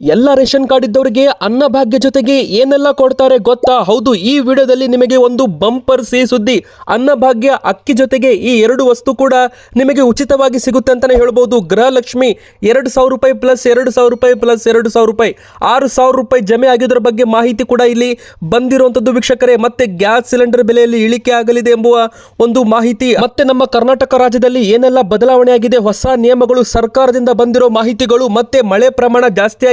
ಎಲ್ಲ ration card ಇದ್ದವರಿಗೆ ಅನ್ನಭಾಗ್ಯ ಜೊತೆಗೆ ಏನೆಲ್ಲ ಕೊಡ್ತಾರೆ ಗೊತ್ತಾ? ಹೌದು, ಈ ವಿಡಿಯೋದಲ್ಲಿ ನಿಮಗೆ ಒಂದು ಬಂಪರ್ ಸಿಹಿ ಸುದ್ದಿ. ಅನ್ನಭಾಗ್ಯ ಅಕ್ಕಿ ಜೊತೆಗೆ ಈ ಎರಡು ವಸ್ತು ಕೂಡ ನಿಮಗೆ ಉಚಿತವಾಗಿ ಸಿಗುತ್ತೆ ಅಂತಲೇ ಹೇಳ್ಬೋದು. ಗೃಹಲಕ್ಷ್ಮಿ ಎರಡು ಸಾವಿರ ರೂಪಾಯಿ ಪ್ಲಸ್ ಎರಡು ಸಾವಿರ ರೂಪಾಯಿ ಪ್ಲಸ್ ಎರಡು ಸಾವಿರ ರೂಪಾಯಿ. ಆರು ಸಾವಿರ ರೂಪಾಯಿ ಜಮೆ ಆಗಿದ್ರ ಬಗ್ಗೆ ಮಾಹಿತಿ ಕೂಡ ಇಲ್ಲಿ ಬಂದಿರುವಂಥದ್ದು ವೀಕ್ಷಕರೇ. ಮತ್ತೆ ಗ್ಯಾಸ್ ಸಿಲಿಂಡರ್ ಬೆಲೆಯಲ್ಲಿ ಇಳಿಕೆ ಆಗಲಿದೆ ಎಂಬುವ ಒಂದು ಮಾಹಿತಿ. ಮತ್ತೆ ನಮ್ಮ ಕರ್ನಾಟಕ ರಾಜ್ಯದಲ್ಲಿ ಏನೆಲ್ಲ ಬದಲಾವಣೆ ಆಗಿದೆ? ಹೊಸ ನಿಯಮಗಳು ಸರ್ಕಾರದಿಂದ ಬಂದಿರೋ ಮಾಹಿತಿಗಳು, ಮತ್ತೆ ಮಳೆ ಪ್ರಮಾಣ ಜಾಸ್ತಿ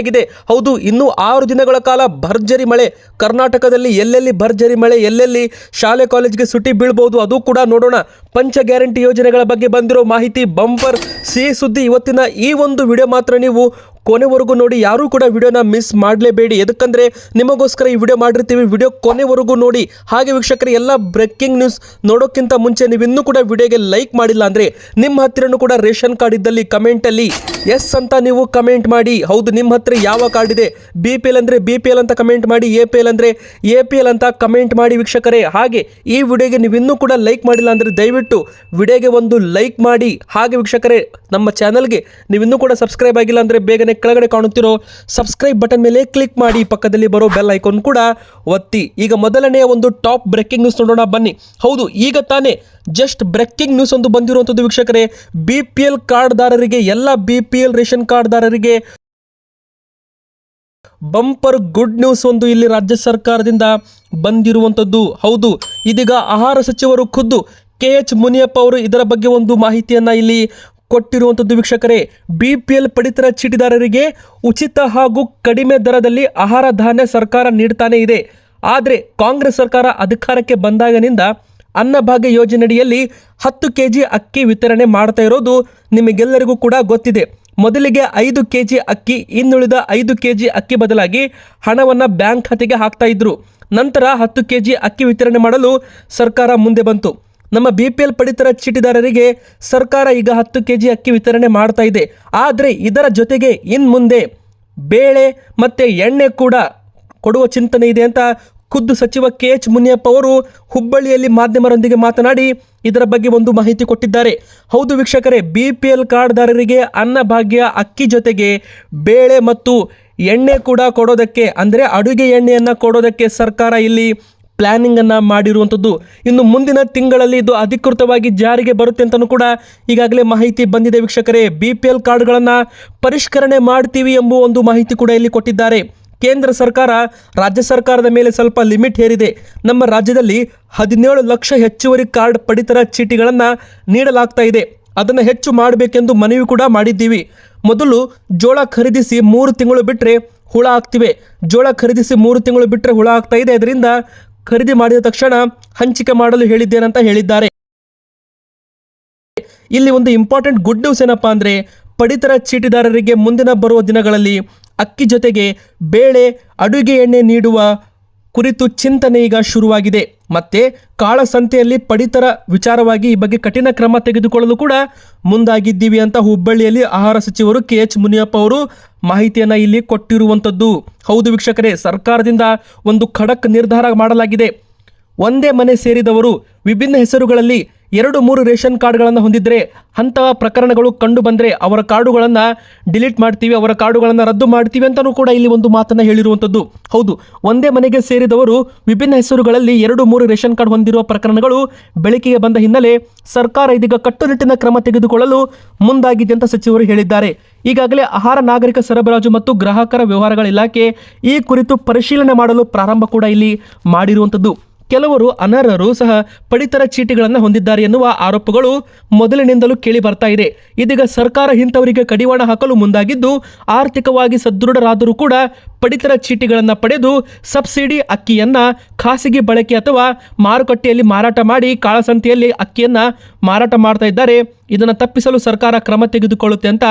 ಹೌದು, ಇನ್ನು ಆರು ದಿನಗಳ ಕಾಲ ಭರ್ಜರಿ ಮಳೆ. ಕರ್ನಾಟಕದಲ್ಲಿ ಎಲ್ಲೆಲ್ಲಿ ಭರ್ಜರಿ ಮಳೆ, ಎಲ್ಲೆಲ್ಲಿ ಶಾಲೆ, ಕಾಲೇಜ್ಗೆ ಸುಟಿ ಬೀಳ್ಬೋದು, ಅದು ಕೂಡ ನೋಡೋಣ. ಪಂಚ ಗ್ಯಾರಂಟಿ ಯೋಜನೆಗಳ ಬಗ್ಗೆ ಬಂದಿರೋ ಮಾಹಿತಿ ಬಂಪರ್. ಸಿಹಿ ಸುದ್ದಿ ಇವತ್ತಿನ ಈ ಒಂದು ವಿಡಿಯೋ ಮಾತ್ರ ನೀವು ಕೊನೆವರೆಗೂ ನೋಡಿ, ಯಾರೂ ಕೂಡ ವಿಡಿಯೋನ ಮಿಸ್ ಮಾಡಲೇಬೇಡಿ. ಎದಕ್ಕಂದ್ರೆ, ನಿಮಗೋಸ್ಕರ ಈ ವಿಡಿಯೋ ಮಾಡಿರ್ತೀವಿ. ವಿಡಿಯೋ ಕೊನೆವರೆಗೂ ನೋಡಿ. ಹಾಗೆ ವೀಕ್ಷಕರು, ಎಲ್ಲ ಬ್ರೇಕಿಂಗ್ ನ್ಯೂಸ್ ನೋಡೋಕ್ಕಿಂತ ಮುಂಚೆ ನೀವು ಇನ್ನೂ ಕೂಡ ವಿಡಿಯೋಗೆ ಲೈಕ್ ಮಾಡಿಲ್ಲ ಅಂದರೆ, ನಿಮ್ಮ ಹತ್ತಿರನೂ ಕೂಡ ರೇಷನ್ ಕಾರ್ಡ್ ಇದ್ದಲ್ಲಿ ಕಮೆಂಟಲ್ಲಿ ಎಸ್ ಅಂತ ನೀವು ಕಮೆಂಟ್ ಮಾಡಿ. ಹೌದು, ನಿಮ್ಮ ಹತ್ರ ಯಾವ ಕಾರ್ಡ್ ಇದೆ? ಬಿ ಪಿ ಎಲ್ ಅಂದರೆ ಬಿ ಪಿ ಎಲ್ ಅಂತ ಕಮೆಂಟ್ ಮಾಡಿ. ಎ ಪಿ ಎಲ್ ಅಂದರೆ ಎ ಪಿ ಎಲ್ ಅಂತ ಕಮೆಂಟ್ ಮಾಡಿ ವೀಕ್ಷಕರೇ. ಹಾಗೆ ಈ ವಿಡಿಯೋಗೆ ನೀವು ಇನ್ನೂ ಕೂಡ ಲೈಕ್ ಮಾಡಿಲ್ಲ ಅಂದರೆ ದಯವಿಟ್ಟು ವಿಡಿಯೋಗೆ ಒಂದು ಲೈಕ್ ಮಾಡಿ. ಹಾಗೆ ವೀಕ್ಷಕರೇ, ನಮ್ಮ ಚಾನಲ್ಗೆ ನೀವು ಇನ್ನೂ ಕೂಡ ಸಬ್ಸ್ಕ್ರೈಬ್ ಆಗಿಲ್ಲ ಅಂದರೆ ಬೇಗನೆ ಕೆಳಗಡೆ ಕಾಣುತ್ತಿರೋ ಸಬ್ಸ್ಕ್ರೈಬ್ ಬಟನ್ ಮೇಲೆ ಕ್ಲಿಕ್ ಮಾಡಿ, ಪಕ್ಕದಲ್ಲಿ ಬರೋ ಬೆಲ್ ಐಕಾನ್ ಕೂಡ ಒತ್ತಿ. ಈಗ ಮೊದಲನೆಯ ಒಂದು ಟಾಪ್ ಬ್ರೇಕಿಂಗ್ ನ್ಯೂಸ್ ನೋಡೋಣ, ಬನ್ನಿ. ಹೌದು, ಈಗ ತಾನೇ ಜಸ್ಟ್ ಬ್ರೇಕಿಂಗ್ ನ್ಯೂಸ್ ಒಂದು ಬಂದಿರುವಂಥದ್ದು ವೀಕ್ಷಕರೇ. ಬಿ ಪಿ ಎಲ್ ಕಾರ್ಡ್ದಾರರಿಗೆ ಎಲ್ಲ ಬಿ ಪಿ ಎಲ್ ರೇಷನ್ ಕಾರ್ಡ್ದಾರರಿಗೆ ಬಂಪರ್ ಗುಡ್ ನ್ಯೂಸ್ ಒಂದು ಇಲ್ಲಿ ರಾಜ್ಯ ಸರ್ಕಾರದಿಂದ ಬಂದಿರುವಂಥದ್ದು. ಹೌದು, ಇದೀಗ ಆಹಾರ ಸಚಿವರು ಖುದ್ದು ಕೆ ಎಚ್ ಮುನಿಯಪ್ಪ ಅವರು ಇದರ ಬಗ್ಗೆ ಒಂದು ಮಾಹಿತಿಯನ್ನು ಇಲ್ಲಿ ಕೊಟ್ಟಿರುವಂಥದ್ದು ವೀಕ್ಷಕರೇ ಬಿ ಪಿ ಎಲ್ ಪಡಿತರ ಚೀಟಿದಾರರಿಗೆ ಉಚಿತ ಹಾಗೂ ಕಡಿಮೆ ದರದಲ್ಲಿ ಆಹಾರ ಧಾನ್ಯ ಸರ್ಕಾರ ನೀಡ್ತಾನೆ ಇದೆ. ಆದರೆ ಕಾಂಗ್ರೆಸ್ ಸರ್ಕಾರ ಅಧಿಕಾರಕ್ಕೆ ಬಂದಾಗನಿಂದ ಅನ್ನಭಾಗ್ಯ ಯೋಜನೆಯಡಿಯಲ್ಲಿ ಹತ್ತು ಕೆ ಜಿ ಅಕ್ಕಿ ವಿತರಣೆ ಮಾಡ್ತಾ ಇರೋದು ನಿಮಗೆಲ್ಲರಿಗೂ ಕೂಡ ಗೊತ್ತಿದೆ. ಮೊದಲಿಗೆ ಐದು ಕೆ ಜಿ ಅಕ್ಕಿ, ಇನ್ನುಳಿದ ಐದು ಕೆ ಜಿ ಅಕ್ಕಿ ಬದಲಾಗಿ ಹಣವನ್ನು ಬ್ಯಾಂಕ್ ಖಾತೆಗೆ ಹಾಕ್ತಾ ಇದ್ರು. ನಂತರ ಹತ್ತು ಕೆ ಜಿ ಅಕ್ಕಿ ವಿತರಣೆ ಮಾಡಲು ಸರ್ಕಾರ ಮುಂದೆ ಬಂತು. ನಮ್ಮ ಬಿ ಪಿ ಎಲ್ ಪಡಿತರ ಚೀಟಿದಾರರಿಗೆ ಸರ್ಕಾರ ಈಗ ಹತ್ತು ಕೆ ಜಿ ಅಕ್ಕಿ ವಿತರಣೆ ಮಾಡ್ತಾ ಇದೆ. ಆದರೆ ಇದರ ಜೊತೆಗೆ ಇನ್ನು ಮುಂದೆ ಬೇಳೆ ಮತ್ತು ಎಣ್ಣೆ ಕೂಡ ಕೊಡುವ ಚಿಂತನೆ ಇದೆ ಅಂತ ಖುದ್ದು ಸಚಿವ ಕೆ ಎಚ್ ಮುನಿಯಪ್ಪ ಅವರು ಹುಬ್ಬಳ್ಳಿಯಲ್ಲಿ ಮಾಧ್ಯಮರೊಂದಿಗೆ ಮಾತನಾಡಿ ಇದರ ಬಗ್ಗೆ ಒಂದು ಮಾಹಿತಿ ಕೊಟ್ಟಿದ್ದಾರೆ. ಹೌದು ವೀಕ್ಷಕರೇ ಬಿ ಪಿ ಎಲ್ ಕಾರ್ಡ್ದಾರರಿಗೆ ಅನ್ನಭಾಗ್ಯ ಅಕ್ಕಿ ಜೊತೆಗೆ ಬೇಳೆ ಮತ್ತು ಎಣ್ಣೆ ಕೂಡ ಕೊಡೋದಕ್ಕೆ, ಅಂದರೆ ಅಡುಗೆ ಎಣ್ಣೆಯನ್ನು ಕೊಡೋದಕ್ಕೆ ಸರ್ಕಾರ ಇಲ್ಲಿ ಪ್ಲ್ಯಾನಿಂಗನ್ನು ಮಾಡಿರುವಂಥದ್ದು. ಇನ್ನು ಮುಂದಿನ ತಿಂಗಳಲ್ಲಿ ಇದು ಅಧಿಕೃತವಾಗಿ ಜಾರಿಗೆ ಬರುತ್ತೆ ಅಂತಲೂ ಕೂಡ ಈಗಾಗಲೇ ಮಾಹಿತಿ ಬಂದಿದೆ ವೀಕ್ಷಕರೇ. ಬಿ ಪಿ ಎಲ್ ಕಾರ್ಡ್ಗಳನ್ನು ಪರಿಷ್ಕರಣೆ ಮಾಡ್ತೀವಿ ಎಂಬ ಒಂದು ಮಾಹಿತಿ ಕೂಡ ಇಲ್ಲಿ ಕೊಟ್ಟಿದ್ದಾರೆ. ಕೇಂದ್ರ ಸರ್ಕಾರ, ರಾಜ್ಯ ಸರ್ಕಾರದ ಮೇಲೆ ಸ್ವಲ್ಪ ಲಿಮಿಟ್ ಹೇರಿದೆ. ನಮ್ಮ ರಾಜ್ಯದಲ್ಲಿ ಹದಿನೇಳು ಲಕ್ಷ ಹೆಚ್ಚುವರಿ ಕಾರ್ಡ್ ಪಡಿತರ ಚೀಟಿಗಳನ್ನು ನೀಡಲಾಗ್ತಾ ಇದೆ. ಅದನ್ನು ಹೆಚ್ಚು ಮಾಡಬೇಕೆಂದು ಮನವಿ ಕೂಡ ಮಾಡಿದ್ದೀವಿ. ಮೊದಲು ಜೋಳ ಖರೀದಿಸಿ ಮೂರು ತಿಂಗಳು ಬಿಟ್ಟರೆ ಹುಳ ಆಗ್ತಿವೆ. ಜೋಳ ಖರೀದಿಸಿ ಮೂರು ತಿಂಗಳು ಬಿಟ್ಟರೆ ಹುಳ ಆಗ್ತಾ ಇದೆ. ಅದರಿಂದ ಖರೀದಿ ಮಾಡಿದ ತಕ್ಷಣ ಹಂಚಿಕೆ ಮಾಡಲು ಹೇಳಿದ್ದೇನಂತ ಹೇಳಿದ್ದಾರೆ. ಇಲ್ಲಿ ಒಂದು ಇಂಪಾರ್ಟೆಂಟ್ ಗುಡ್ ನ್ಯೂಸ್ ಏನಪ್ಪಾ ಅಂದರೆ ಪಡಿತರ ಚೀಟಿದಾರರಿಗೆ ಮುಂದಿನ ಬರುವ ದಿನಗಳಲ್ಲಿ ಅಕ್ಕಿ ಜೊತೆಗೆ ಬೇಳೆ, ಅಡುಗೆ ಎಣ್ಣೆ ನೀಡುವ ಕುರಿತು ಚಿಂತನೆ ಈಗ ಶುರುವಾಗಿದೆ. ಮತ್ತೆ ಕಾಳಸಂತೆಯಲ್ಲಿ ಪಡಿತರ ವಿಚಾರವಾಗಿ ಈ ಬಗ್ಗೆ ಕಠಿಣ ಕ್ರಮ ತೆಗೆದುಕೊಳ್ಳಲು ಕೂಡ ಮುಂದಾಗಿದ್ದೀವಿ ಅಂತ ಹುಬ್ಬಳ್ಳಿಯಲ್ಲಿ ಆಹಾರ ಸಚಿವರು ಕೆ. ಎಚ್. ಮುನಿಯಪ್ಪ ಅವರು ಮಾಹಿತಿಯನ್ನು ಇಲ್ಲಿ ಕೊಟ್ಟಿರುವಂಥದ್ದು. ಹೌದು ವೀಕ್ಷಕರೇ, ಸರ್ಕಾರದಿಂದ ಒಂದು ಖಡಕ್ ನಿರ್ಧಾರ ಮಾಡಲಾಗಿದೆ. ಒಂದೇ ಮನೆ ಸೇರಿದವರು ವಿಭಿನ್ನ ಹೆಸರುಗಳಲ್ಲಿ ಎರಡು ಮೂರು ರೇಷನ್ ಕಾರ್ಡ್ಗಳನ್ನು ಹೊಂದಿದ್ದರೆ ಅಂತಹ ಪ್ರಕರಣಗಳು ಕಂಡು ಬಂದರೆ ಅವರ ಕಾರ್ಡುಗಳನ್ನು ಡಿಲೀಟ್ ಮಾಡ್ತೀವಿ, ಅವರ ಕಾರ್ಡುಗಳನ್ನು ರದ್ದು ಮಾಡ್ತೀವಿ ಅಂತಲೂ ಕೂಡ ಇಲ್ಲಿ ಒಂದು ಮಾತನ್ನು ಹೇಳಿರುವಂಥದ್ದು. ಹೌದು, ಒಂದೇ ಮನೆಗೆ ಸೇರಿದವರು ವಿಭಿನ್ನ ಹೆಸರುಗಳಲ್ಲಿ ಎರಡು ಮೂರು ರೇಷನ್ ಕಾರ್ಡ್ ಹೊಂದಿರುವ ಪ್ರಕರಣಗಳು ಬೆಳಕಿಗೆ ಬಂದ ಹಿನ್ನೆಲೆ ಸರ್ಕಾರ ಇದೀಗ ಕಟ್ಟುನಿಟ್ಟಿನ ಕ್ರಮ ತೆಗೆದುಕೊಳ್ಳಲು ಮುಂದಾಗಿದೆ ಅಂತ ಸಚಿವರು ಹೇಳಿದ್ದಾರೆ. ಈಗಾಗಲೇ ಆಹಾರ, ನಾಗರಿಕ ಸರಬರಾಜು ಮತ್ತು ಗ್ರಾಹಕರ ವ್ಯವಹಾರಗಳ ಇಲಾಖೆ ಈ ಕುರಿತು ಪರಿಶೀಲನೆ ಮಾಡಲು ಪ್ರಾರಂಭ ಕೂಡ ಇಲ್ಲಿ ಮಾಡಿರುವಂಥದ್ದು. ಕೆಲವರು ಅನರ್ಹರು ಸಹ ಪಡಿತರ ಚೀಟಿಗಳನ್ನು ಹೊಂದಿದ್ದಾರೆ ಎನ್ನುವ ಆರೋಪಗಳು ಮೊದಲಿನಿಂದಲೂ ಕೇಳಿ ಬರ್ತಾ ಇದೆ. ಇದೀಗ ಸರ್ಕಾರ ಇಂಥವರಿಗೆ ಕಡಿವಾಣ ಹಾಕಲು ಮುಂದಾಗಿದ್ದು, ಆರ್ಥಿಕವಾಗಿ ಸದೃಢರಾದರೂ ಕೂಡ ಪಡಿತರ ಚೀಟಿಗಳನ್ನು ಪಡೆದು ಸಬ್ಸಿಡಿ ಅಕ್ಕಿಯನ್ನು ಖಾಸಗಿ ಬಳಕೆ ಅಥವಾ ಮಾರುಕಟ್ಟೆಯಲ್ಲಿ ಮಾರಾಟ ಮಾಡಿ ಕಾಳಸಂತೆಯಲ್ಲಿ ಅಕ್ಕಿಯನ್ನು ಮಾರಾಟ ಮಾಡ್ತಾ ಇದ್ದಾರೆ. ಇದನ್ನು ತಪ್ಪಿಸಲು ಸರ್ಕಾರ ಕ್ರಮ ತೆಗೆದುಕೊಳ್ಳುತ್ತೆ ಅಂತ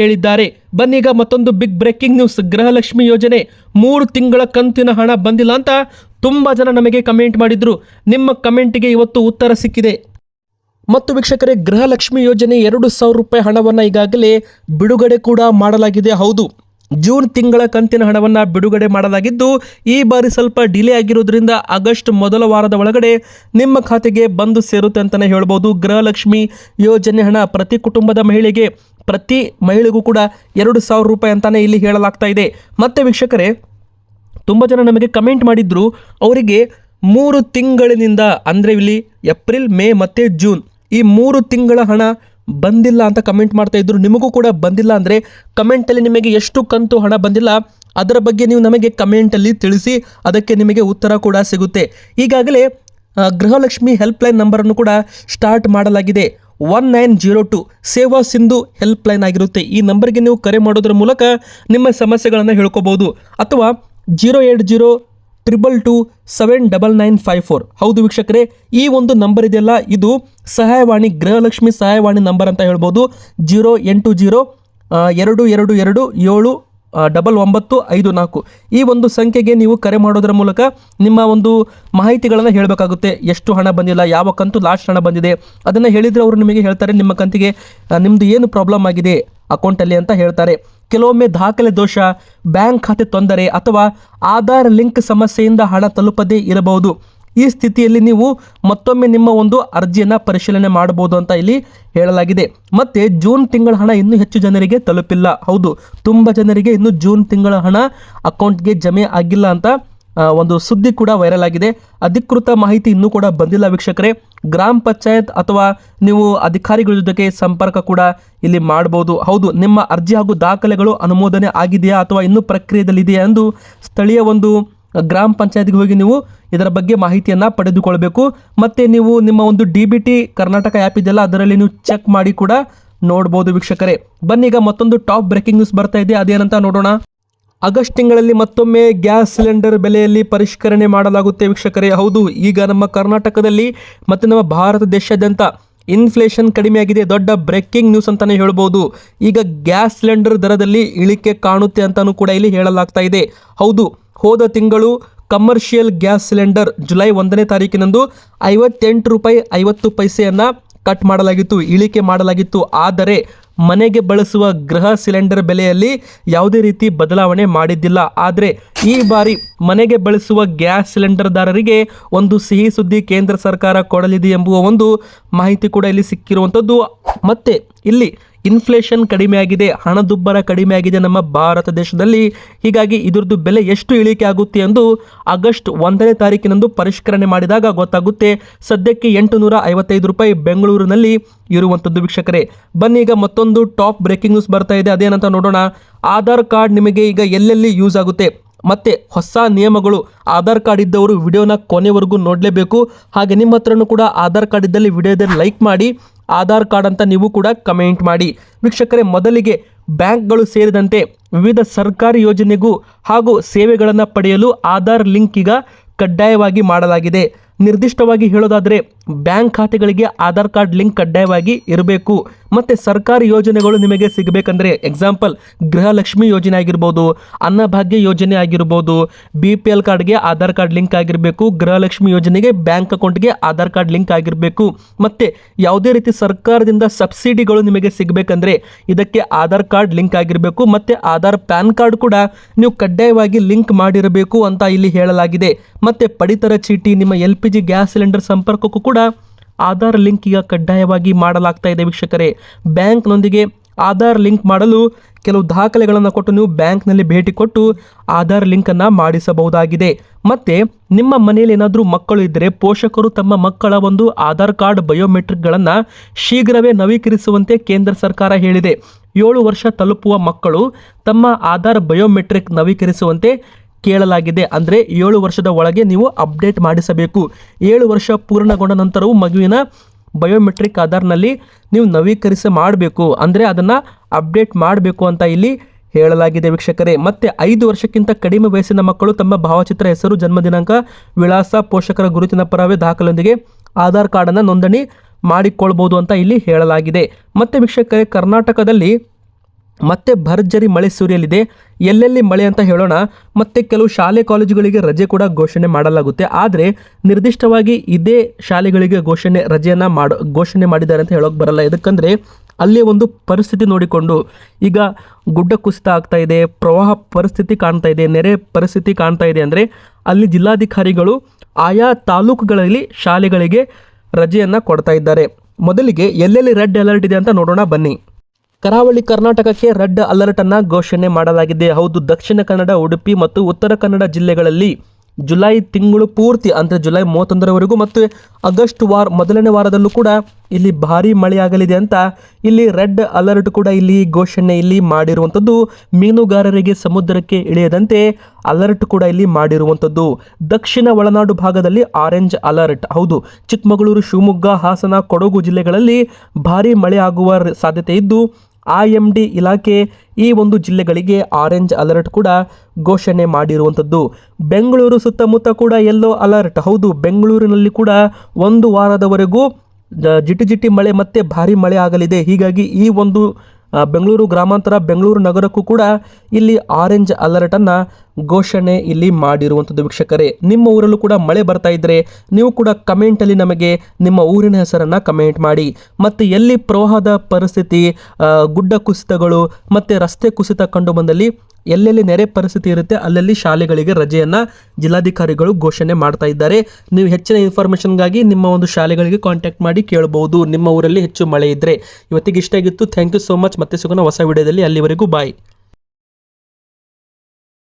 ಹೇಳಿದ್ದಾರೆ. ಬನ್ನೀಗ ಮತ್ತೊಂದು ಬಿಗ್ ಬ್ರೇಕಿಂಗ್ ನ್ಯೂಸ್ ಗೃಹಲಕ್ಷ್ಮಿ ಯೋಜನೆ ಮೂರು ತಿಂಗಳ ಕಂತಿನ ಹಣ ಬಂದಿಲ್ಲ ಅಂತ ತುಂಬ ಜನ ನಮಗೆ ಕಮೆಂಟ್ ಮಾಡಿದ್ರು. ನಿಮ್ಮ ಕಮೆಂಟಿಗೆ ಇವತ್ತು ಉತ್ತರ ಸಿಕ್ಕಿದೆ. ಮತ್ತು ವೀಕ್ಷಕರೇ, ಗೃಹಲಕ್ಷ್ಮಿ ಯೋಜನೆ ಎರಡು ಸಾವಿರ ರೂಪಾಯಿ ಹಣವನ್ನು ಈಗಾಗಲೇ ಬಿಡುಗಡೆ ಕೂಡ ಮಾಡಲಾಗಿದೆ. ಹೌದು. ಜೂನ್ ತಿಂಗಳ ಕಂತಿನ ಹಣವನ್ನು ಬಿಡುಗಡೆ ಮಾಡಲಾಗಿದ್ದು, ಈ ಬಾರಿ ಸ್ವಲ್ಪ ಡಿಲೇ ಆಗಿರೋದ್ರಿಂದ ಆಗಸ್ಟ್ ಮೊದಲ ವಾರದ ಒಳಗಡೆ ನಿಮ್ಮ ಖಾತೆಗೆ ಬಂದು ಸೇರುತ್ತೆ ಅಂತಲೇ ಹೇಳ್ಬೋದು. ಗೃಹಲಕ್ಷ್ಮಿ ಯೋಜನೆ ಹಣ ಪ್ರತಿ ಕುಟುಂಬದ ಮಹಿಳೆಗೆ, ಪ್ರತಿ ಮಹಿಳೆಗೂ ಕೂಡ ಎರಡು ಸಾವಿರ ರೂಪಾಯಿ ಅಂತಾನೆ ಇಲ್ಲಿ ಹೇಳಲಾಗ್ತಾ ಇದೆ. ಮತ್ತೆ ವೀಕ್ಷಕರೇ, ತುಂಬ ಜನ ನಮಗೆ ಕಮೆಂಟ್ ಮಾಡಿದ್ರು, ಅವರಿಗೆ ಮೂರು ತಿಂಗಳಿನಿಂದ, ಅಂದರೆ ಇಲ್ಲಿ ಏಪ್ರಿಲ್, ಮೇ ಮತ್ತು ಜೂನ್, ಈ ಮೂರು ತಿಂಗಳ ಹಣ ಬಂದಿಲ್ಲ ಅಂತ ಕಮೆಂಟ್ ಮಾಡ್ತಾ ಇದ್ರು. ನಿಮಗೂ ಕೂಡ ಬಂದಿಲ್ಲ ಅಂದರೆ ಕಮೆಂಟಲ್ಲಿ ನಿಮಗೆ ಎಷ್ಟು ಕಂತು ಹಣ ಬಂದಿಲ್ಲ, ಅದರ ಬಗ್ಗೆ ನೀವು ನಮಗೆ ಕಮೆಂಟಲ್ಲಿ ತಿಳಿಸಿ, ಅದಕ್ಕೆ ನಿಮಗೆ ಉತ್ತರ ಕೂಡ ಸಿಗುತ್ತೆ. ಈಗಾಗಲೇ ಗೃಹಲಕ್ಷ್ಮಿ ಹೆಲ್ಪ್ಲೈನ್ ನಂಬರನ್ನು ಕೂಡ ಸ್ಟಾರ್ಟ್ ಮಾಡಲಾಗಿದೆ. ಒನ್ ನೈನ್ ಜೀರೋ ಟು ಸೇವಾ ಸಿಂಧು ಹೆಲ್ಪ್ಲೈನ್ ಆಗಿರುತ್ತೆ. ಈ ನಂಬರ್ಗೆ ನೀವು ಕರೆ ಮಾಡೋದ್ರ ಮೂಲಕ ನಿಮ್ಮ ಸಮಸ್ಯೆಗಳನ್ನು ಹೇಳ್ಕೋಬೋದು. ಅಥವಾ zero eight zero triple two seven double nine five four ಹೌದು ವೀಕ್ಷಕರೇ, ಈ ಒಂದು ನಂಬರ್ ಇದೆಯಲ್ಲ, ಇದು ಸಹಾಯವಾಣಿ, ಗೃಹಲಕ್ಷ್ಮಿ ಸಹಾಯವಾಣಿ ನಂಬರ್ ಅಂತ ಹೇಳ್ಬೋದು. ಜೀರೋ ಎಂಟು ಜೀರೋ ಎರಡು ಎರಡು ಎರಡು ಏಳು ಡಬಲ್ ಒಂಬತ್ತು ಐದು ನಾಲ್ಕು. ಈ ಒಂದು ಸಂಖ್ಯೆಗೆ ನೀವು ಕರೆ ಮಾಡೋದರ ಮೂಲಕ ನಿಮ್ಮ ಒಂದು ಮಾಹಿತಿಗಳನ್ನು ಹೇಳಬೇಕಾಗುತ್ತೆ. ಎಷ್ಟು ಹಣ ಬಂದಿಲ್ಲ, ಯಾವ ಕಂತು ಲಾಸ್ಟ್ ಹಣ ಬಂದಿದೆ. ಅದನ್ನು ಹೇಳಿದರೆ ಅವರು ನಿಮಗೆ ಹೇಳ್ತಾರೆ. ನಿಮ್ಮ ಕಂತಿಗೆ ನಿಮ್ಮದು ಏನು ಪ್ರಾಬ್ಲಮ್ ಆಗಿದೆ ಅಕೌಂಟಲ್ಲಿ ಅಂತ ಹೇಳ್ತಾರೆ. ಕೆಲವೊಮ್ಮೆ ದಾಖಲೆ ದೋಷ ಬ್ಯಾಂಕ್ ಖಾತೆ ತೊಂದರೆ ಅಥವಾ ಆಧಾರ್ ಲಿಂಕ್ ಸಮಸ್ಯೆಯಿಂದ ಹಣ ತಲುಪದೇ ಇರಬಹುದು. ಈ ಸ್ಥಿತಿಯಲ್ಲಿ ನೀವು ಮತ್ತೊಮ್ಮೆ ನಿಮ್ಮ ಒಂದು ಅರ್ಜಿಯನ್ನು ಪರಿಶೀಲನೆ ಮಾಡಬಹುದು ಅಂತ ಇಲ್ಲಿ ಹೇಳಲಾಗಿದೆ. ಮತ್ತೆ ಜೂನ್ ತಿಂಗಳ ಹಣ ಇನ್ನೂ ಹೆಚ್ಚು ಜನರಿಗೆ ತಲುಪಿಲ್ಲ. ಹೌದು, ತುಂಬ ಜನರಿಗೆ ಇನ್ನು ಜೂನ್ ತಿಂಗಳ ಹಣ ಅಕೌಂಟ್ಗೆ ಜಮೆ ಆಗಿಲ್ಲ ಅಂತ ಒಂದು ಸುದ್ದಿ ಕೂಡ ವೈರಲ್ ಆಗಿದೆ. ಅಧಿಕೃತ ಮಾಹಿತಿ ಇನ್ನೂ ಕೂಡ ಬಂದಿಲ್ಲ ವೀಕ್ಷಕರೇ. ಗ್ರಾಮ ಪಂಚಾಯತ್ ಅಥವಾ ನೀವು ಅಧಿಕಾರಿಗಳ ಜೊತೆಗೆ ಸಂಪರ್ಕ ಕೂಡ ಇಲ್ಲಿ ಮಾಡಬಹುದು. ಹೌದು, ನಿಮ್ಮ ಅರ್ಜಿ ಹಾಗೂ ದಾಖಲೆಗಳು ಅನುಮೋದನೆ ಆಗಿದೆಯಾ ಅಥವಾ ಇನ್ನೂ ಪ್ರಕ್ರಿಯೆಯಲ್ಲಿದೆಯಾ ಎಂದು ಸ್ಥಳೀಯ ಒಂದು ಗ್ರಾಮ ಪಂಚಾಯತ್ಗೆ ಹೋಗಿ ನೀವು ಇದರ ಬಗ್ಗೆ ಮಾಹಿತಿಯನ್ನು ಪಡೆದುಕೊಳ್ಬೇಕು. ಮತ್ತು ನೀವು ನಿಮ್ಮ ಒಂದು D B T Karnataka app ಇದೆಯಲ್ಲ, ಅದರಲ್ಲಿ ನೀವು ಚೆಕ್ ಮಾಡಿ ಕೂಡ ನೋಡ್ಬೋದು ವೀಕ್ಷಕರೇ. ಬನ್ನಿ, ಈಗ ಮತ್ತೊಂದು ಟಾಪ್ ಬ್ರೇಕಿಂಗ್ ನ್ಯೂಸ್ ಬರ್ತಾ ಇದೆ. ಅದೇನಂತ ನೋಡೋಣ. ಆಗಸ್ಟ್ ತಿಂಗಳಲ್ಲಿ ಮತ್ತೊಮ್ಮೆ ಗ್ಯಾಸ್ ಸಿಲಿಂಡರ್ ಬೆಲೆಯಲ್ಲಿ ಪರಿಷ್ಕರಣೆ ಮಾಡಲಾಗುತ್ತೆ ವೀಕ್ಷಕರೇ. ಹೌದು, ಈಗ ನಮ್ಮ ಕರ್ನಾಟಕದಲ್ಲಿ ಮತ್ತು ನಮ್ಮ ಭಾರತ ದೇಶಾದ್ಯಂತ ಇನ್ಫ್ಲೇಷನ್ ಕಡಿಮೆಯಾಗಿದೆ ದೊಡ್ಡ ಬ್ರೇಕಿಂಗ್ ನ್ಯೂಸ್ ಅಂತಲೇ ಹೇಳ್ಬೋದು. ಈಗ ಗ್ಯಾಸ್ ಸಿಲಿಂಡರ್ ದರದಲ್ಲಿ ಇಳಿಕೆ ಕಾಣುತ್ತೆ ಅಂತಲೂ ಕೂಡ ಇಲ್ಲಿ ಹೇಳಲಾಗ್ತಾ ಇದೆ. ಹೌದು ಹೋದ ತಿಂಗಳು ಕಮರ್ಷಿಯಲ್ ಗ್ಯಾಸ್ ಸಿಲಿಂಡರ್ ಜುಲೈ ಒಂದನೇ ತಾರೀಕಿನಂದು ಐವತ್ತೆಂಟು ರೂಪಾಯಿ ಐವತ್ತು ಪೈಸೆಯನ್ನು ಕಟ್ ಮಾಡಲಾಗಿತ್ತು, ಇಳಿಕೆ ಮಾಡಲಾಗಿತ್ತು. ಆದರೆ ಮನೆಗೆ ಬಳಸುವ ಗೃಹ ಸಿಲಿಂಡರ್ ಬೆಲೆಯಲ್ಲಿ ಯಾವುದೇ ರೀತಿ ಬದಲಾವಣೆ ಮಾಡಿದ್ದಿಲ್ಲ. ಆದರೆ ಈ ಬಾರಿ ಮನೆಗೆ ಬಳಸುವ ಗ್ಯಾಸ್ ಸಿಲಿಂಡರ್ದಾರರಿಗೆ ಒಂದು ಸಿಹಿ ಸುದ್ದಿ ಕೇಂದ್ರ ಸರ್ಕಾರ ಕೊಡಲಿದೆ ಎಂಬುವ ಒಂದು ಮಾಹಿತಿ ಕೂಡ ಇಲ್ಲಿ ಸಿಕ್ಕಿರುವಂಥದ್ದು. ಮತ್ತೆ ಇಲ್ಲಿ ಇನ್ಫ್ಲೇಷನ್ ಕಡಿಮೆ ಆಗಿದೆ, ಹಣದುಬ್ಬರ ಕಡಿಮೆ ಆಗಿದೆ ನಮ್ಮ ಭಾರತ ದೇಶದಲ್ಲಿ. ಹೀಗಾಗಿ ಇದರದ್ದು ಬೆಲೆ ಎಷ್ಟು ಇಳಿಕೆ ಆಗುತ್ತೆ ಎಂದು ಆಗಸ್ಟ್ ಒಂದನೇ ತಾರೀಕಿನಂದು ಪರಿಷ್ಕರಣೆ ಮಾಡಿದಾಗ ಗೊತ್ತಾಗುತ್ತೆ. ಸದ್ಯಕ್ಕೆ ಎಂಟು ನೂರ ಐವತ್ತೈದು ರೂಪಾಯಿ ಬೆಂಗಳೂರಿನಲ್ಲಿ ಇರುವಂಥದ್ದು ವೀಕ್ಷಕರೇ. ಬನ್ನಿ ಈಗ ಮತ್ತೊಂದು ಟಾಪ್ ಬ್ರೇಕಿಂಗ್ ನ್ಯೂಸ್ ಬರ್ತಾ ಇದೆ, ಅದೇನಂತ ನೋಡೋಣ. ಆಧಾರ್ ಕಾರ್ಡ್ ನಿಮಗೆ ಈಗ ಎಲ್ಲೆಲ್ಲಿ ಯೂಸ್ ಆಗುತ್ತೆ? ಮತ್ತೆ ಹೊಸ ನಿಯಮಗಳು, ಆಧಾರ್ ಕಾರ್ಡ್ ಇದ್ದವರು ವಿಡಿಯೋನ ಕೊನೆವರೆಗೂ ನೋಡಲೇಬೇಕು. ಹಾಗೆ ನಿಮ್ಮ ಹತ್ರನೂ ಕೂಡ ಆಧಾರ್ ಕಾರ್ಡ್ ಇದ್ದಲ್ಲಿ ವಿಡಿಯೋದಲ್ಲಿ ಲೈಕ್ ಮಾಡಿ ಆಧಾರ್ ಕಾರ್ಡ್ ಅಂತ ನೀವು ಕೂಡ ಕಮೆಂಟ್ ಮಾಡಿ. ವೀಕ್ಷಕರೇ, ಮೊದಲಿಗೆ ಬ್ಯಾಂಕ್ಗಳು ಸೇರಿದಂತೆ ವಿವಿಧ ಸರ್ಕಾರಿ ಯೋಜನೆಗೂ ಹಾಗೂ ಸೇವೆಗಳನ್ನು ಪಡೆಯಲು ಆಧಾರ್ ಲಿಂಕ್ ಈಗ ಕಡ್ಡಾಯವಾಗಿ ಮಾಡಲಾಗಿದೆ. ನಿರ್ದಿಷ್ಟವಾಗಿ ಹೇಳೋದಾದರೆ ಬ್ಯಾಂಕ್ ಖಾತೆಗಳಿಗೆ ಆಧಾರ್ ಕಾರ್ಡ್ ಲಿಂಕ್ ಕಡ್ಡಾಯವಾಗಿ ಇರಬೇಕು. ಮತ್ತು ಸರ್ಕಾರಿ ಯೋಜನೆಗಳು ನಿಮಗೆ ಸಿಗಬೇಕಂದ್ರೆ ಎಕ್ಸಾಂಪಲ್ ಗೃಹಲಕ್ಷ್ಮಿ ಯೋಜನೆ ಆಗಿರ್ಬೋದು ಅನ್ನಭಾಗ್ಯ ಯೋಜನೆ ಆಗಿರ್ಬೋದು, ಬಿ ಪಿ ಎಲ್ ಕಾರ್ಡ್ಗೆ ಆಧಾರ್ ಕಾರ್ಡ್ ಲಿಂಕ್ ಆಗಿರಬೇಕು, ಗೃಹಲಕ್ಷ್ಮಿ ಯೋಜನೆಗೆ ಬ್ಯಾಂಕ್ ಅಕೌಂಟ್ಗೆ ಆಧಾರ್ ಕಾರ್ಡ್ ಲಿಂಕ್ ಆಗಿರಬೇಕು. ಮತ್ತು ಯಾವುದೇ ರೀತಿ ಸರ್ಕಾರದಿಂದ ಸಬ್ಸಿಡಿಗಳು ನಿಮಗೆ ಸಿಗಬೇಕಂದ್ರೆ ಇದಕ್ಕೆ ಆಧಾರ್ ಕಾರ್ಡ್ ಲಿಂಕ್ ಆಗಿರಬೇಕು. ಮತ್ತು ಆಧಾರ್ ಪ್ಯಾನ್ ಕಾರ್ಡ್ ಕೂಡ ನೀವು ಕಡ್ಡಾಯವಾಗಿ ಲಿಂಕ್ ಮಾಡಿರಬೇಕು ಅಂತ ಇಲ್ಲಿ ಹೇಳಲಾಗಿದೆ. ಮತ್ತು ಪಡಿತರ ಚೀಟಿ, ನಿಮ್ಮ L P G gas cylinder ಸಂಪರ್ಕಕ್ಕೂ ಕೂಡ ಆಧಾರ್ ಲಿಂಕ್ ಈಗ ಕಡ್ಡಾಯವಾಗಿ ಮಾಡಲಾಗ್ತಾ ಇದೆ ವೀಕ್ಷಕರೇ. ಬ್ಯಾಂಕ್ನೊಂದಿಗೆ ಆಧಾರ್ ಲಿಂಕ್ ಮಾಡಲು ಕೆಲವು ದಾಖಲೆಗಳನ್ನು ಕೊಟ್ಟು ನೀವು ಬ್ಯಾಂಕ್ನಲ್ಲಿ ಭೇಟಿ ಕೊಟ್ಟು ಆಧಾರ್ ಲಿಂಕನ್ನು ಮಾಡಿಸಬಹುದಾಗಿದೆ. ಮತ್ತು ನಿಮ್ಮ ಮನೆಯಲ್ಲಿ ಏನಾದರೂ ಮಕ್ಕಳು ಇದ್ದರೆ ಪೋಷಕರು ತಮ್ಮ ಮಕ್ಕಳ ಒಂದು ಆಧಾರ್ ಕಾರ್ಡ್ ಬಯೋಮೆಟ್ರಿಕ್ಗಳನ್ನು ಶೀಘ್ರವೇ ನವೀಕರಿಸುವಂತೆ ಕೇಂದ್ರ ಸರ್ಕಾರ ಹೇಳಿದೆ. ಏಳು ವರ್ಷ ತಲುಪುವ ಮಕ್ಕಳು ತಮ್ಮ ಆಧಾರ್ ಬಯೋಮೆಟ್ರಿಕ್ ನವೀಕರಿಸುವಂತೆ ಕೇಳಲಾಗಿದೆ. ಅಂದರೆ ಏಳು ವರ್ಷದ ಒಳಗೆ ನೀವು ಅಪ್ಡೇಟ್ ಮಾಡಿಸಬೇಕು. ಏಳು ವರ್ಷ ಪೂರ್ಣಗೊಂಡ ನಂತರವೂ ಮಗುವಿನ ಬಯೋಮೆಟ್ರಿಕ್ ಆಧಾರ್ನಲ್ಲಿ ನೀವು ನವೀಕರಿಸಿ ಮಾಡಬೇಕು. ಅಂದರೆ ಅದನ್ನು ಅಪ್ಡೇಟ್ ಮಾಡಬೇಕು ಅಂತ ಇಲ್ಲಿ ಹೇಳಲಾಗಿದೆ ವೀಕ್ಷಕರೇ. ಮತ್ತೆ ಐದು ವರ್ಷಕ್ಕಿಂತ ಕಡಿಮೆ ವಯಸ್ಸಿನ ಮಕ್ಕಳು ತಮ್ಮ ಭಾವಚಿತ್ರ ಹೆಸರು ಜನ್ಮದಿನಾಂಕ ವಿಳಾಸ, ಪೋಷಕರ ಗುರುತಿನ ಪರವೇ ದಾಖಲೊಂದಿಗೆ ಆಧಾರ್ ಕಾರ್ಡನ್ನು ನೋಂದಣಿ ಮಾಡಿಕೊಳ್ಬೋದು ಅಂತ ಇಲ್ಲಿ ಹೇಳಲಾಗಿದೆ. ಮತ್ತೆ ವೀಕ್ಷಕರೇ, ಕರ್ನಾಟಕದಲ್ಲಿ ಮತ್ತೆ ಭರ್ಜರಿ ಮಳೆ ಸುರಿಯಲಿದೆ. ಎಲ್ಲೆಲ್ಲಿ ಮಳೆ ಅಂತ ಹೇಳೋಣ. ಮತ್ತೆ ಕೆಲವು ಶಾಲೆ ಕಾಲೇಜುಗಳಿಗೆ ರಜೆ ಕೂಡ ಘೋಷಣೆ ಮಾಡಲಾಗುತ್ತೆ. ಆದರೆ ನಿರ್ದಿಷ್ಟವಾಗಿ ಇದೇ ಶಾಲೆಗಳಿಗೆ ಘೋಷಣೆ ರಜೆಯನ್ನು ಮಾಡೋ, ಘೋಷಣೆ ಮಾಡಿದ್ದಾರೆ ಅಂತ ಹೇಳೋಕೆ ಬರಲ್ಲ. ಯಾಕಂದರೆ ಅಲ್ಲಿ ಒಂದು ಪರಿಸ್ಥಿತಿ ನೋಡಿಕೊಂಡು ಈಗ ಗುಡ್ಡ ಕುಸಿತ ಆಗ್ತಾ ಇದೆ, ಪ್ರವಾಹ ಪರಿಸ್ಥಿತಿ ಕಾಣ್ತಾ ಇದೆ, ನೆರೆ ಪರಿಸ್ಥಿತಿ ಕಾಣ್ತಾ ಇದೆ ಅಂದರೆ ಅಲ್ಲಿ ಜಿಲ್ಲಾಧಿಕಾರಿಗಳು ಆಯಾ ತಾಲೂಕುಗಳಲ್ಲಿ ಶಾಲೆಗಳಿಗೆ ರಜೆಯನ್ನು ಕೊಡ್ತಾ ಇದ್ದಾರೆ. ಮೊದಲಿಗೆ ಎಲ್ಲೆಲ್ಲಿ ರೆಡ್ ಅಲರ್ಟ್ ಇದೆ ಅಂತ ನೋಡೋಣ ಬನ್ನಿ. ಕರಾವಳಿ ಕರ್ನಾಟಕಕ್ಕೆ ರೆಡ್ ಅಲರ್ಟ್ ಅನ್ನ ಘೋಷಣೆ ಮಾಡಲಾಗಿದೆ. ಹೌದು, ದಕ್ಷಿಣ ಕನ್ನಡ, ಉಡುಪಿ ಮತ್ತು ಉತ್ತರ ಕನ್ನಡ ಜಿಲ್ಲೆಗಳಲ್ಲಿ ಜುಲೈ ತಿಂಗಳು ಪೂರ್ತಿ, ಅಂದರೆ ಜುಲೈ ಮೂವತ್ತೊಂದರವರೆಗೂ ಮತ್ತು ಆಗಸ್ಟ್ ವಾರ, ಮೊದಲನೇ ವಾರದಲ್ಲೂ ಕೂಡ ಇಲ್ಲಿ ಭಾರಿ ಮಳೆಯಾಗಲಿದೆ ಅಂತ ಇಲ್ಲಿ ರೆಡ್ ಅಲರ್ಟ್ ಕೂಡ ಇಲ್ಲಿ ಘೋಷಣೆ ಇಲ್ಲಿ ಮಾಡಿರುವಂಥದ್ದು. ಮೀನುಗಾರರಿಗೆ ಸಮುದ್ರಕ್ಕೆ ಇಳಿಯದಂತೆ ಅಲರ್ಟ್ ಕೂಡ ಇಲ್ಲಿ ಮಾಡಿರುವಂಥದ್ದು. ದಕ್ಷಿಣ ಒಳನಾಡು ಭಾಗದಲ್ಲಿ ಆರೆಂಜ್ ಅಲರ್ಟ್ ಹೌದು, ಚಿಕ್ಕಮಗಳೂರು, ಶಿವಮೊಗ್ಗ, ಹಾಸನ, ಕೊಡಗು ಜಿಲ್ಲೆಗಳಲ್ಲಿ ಭಾರಿ ಮಳೆ ಆಗುವ ಸಾಧ್ಯತೆ ಇದ್ದು ಐ ಎಂ ಡಿ ಇಲಾಖೆ ಈ ಒಂದು ಜಿಲ್ಲೆಗಳಿಗೆ ಆರೆಂಜ್ ಅಲರ್ಟ್ ಕೂಡ ಘೋಷಣೆ ಮಾಡಿರುವಂಥದ್ದು. ಬೆಂಗಳೂರು ಸುತ್ತಮುತ್ತ ಕೂಡ ಎಲ್ಲೋ ಅಲರ್ಟ್ ಹೌದು ಬೆಂಗಳೂರಿನಲ್ಲಿ ಕೂಡ ಒಂದು ವಾರದವರೆಗೂ ಜಿಟಿ ಜಿಟಿ ಮಳೆ ಮತ್ತೆ ಭಾರಿ ಮಳೆ ಆಗಲಿದೆ. ಹೀಗಾಗಿ ಈ ಒಂದು ಆ, ಬೆಂಗಳೂರು ಗ್ರಾಮಾಂತರ ಬೆಂಗಳೂರು ನಗರಕ್ಕೂ ಕೂಡ ಇಲ್ಲಿ ಆರೆಂಜ್ ಅಲರ್ಟನ್ನು ಘೋಷಣೆ ಇಲ್ಲಿ ಮಾಡಿರುವಂಥದ್ದು ವೀಕ್ಷಕರೇ. ನಿಮ್ಮ ಊರಲ್ಲೂ ಕೂಡ ಮಳೆ ಬರ್ತಾ ಇದ್ದರೆ ನೀವು ಕೂಡ ಕಮೆಂಟಲ್ಲಿ ನಮಗೆ ನಿಮ್ಮ ಊರಿನ ಹೆಸರನ್ನು ಕಮೆಂಟ್ ಮಾಡಿ. ಮತ್ತು ಎಲ್ಲಿ ಪ್ರವಾಹದ ಪರಿಸ್ಥಿತಿ ಗುಡ್ಡ ಕುಸಿತಗಳು, ಮತ್ತು ರಸ್ತೆ ಕುಸಿತ ಕಂಡು ಬಂದಲ್ಲಿ ಎಲ್ಲೆಲ್ಲಿ ನೆರೆ ಪರಿಸ್ಥಿತಿ ಇರುತ್ತೆ, ಅಲ್ಲಲ್ಲಿ ಶಾಲೆಗಳಿಗೆ ರಜೆಯನ್ನು ಜಿಲ್ಲಾಧಿಕಾರಿಗಳು ಘೋಷಣೆ ಮಾಡ್ತಾ ಇದ್ದಾರೆ. ನೀವು ಹೆಚ್ಚಿನ ಇನ್ಫಾರ್ಮೇಷನ್ಗಾಗಿ ನಿಮ್ಮ ಒಂದು ಶಾಲೆಗಳಿಗೆ ಕಾಂಟ್ಯಾಕ್ಟ್ ಮಾಡಿ ಕೇಳಬಹುದು ನಿಮ್ಮ ಊರಲ್ಲಿ ಹೆಚ್ಚು ಮಳೆ ಇದ್ದರೆ ಇವತ್ತಿಗೆ ಇಷ್ಟ ಆಗಿತ್ತು. Thank you so much. ಮತ್ತೆ ಸಿಗೋಣ ಹೊಸ ವಿಡಿಯೋದಲ್ಲಿ. ಅಲ್ಲಿವರೆಗೂ ಬಾಯ್.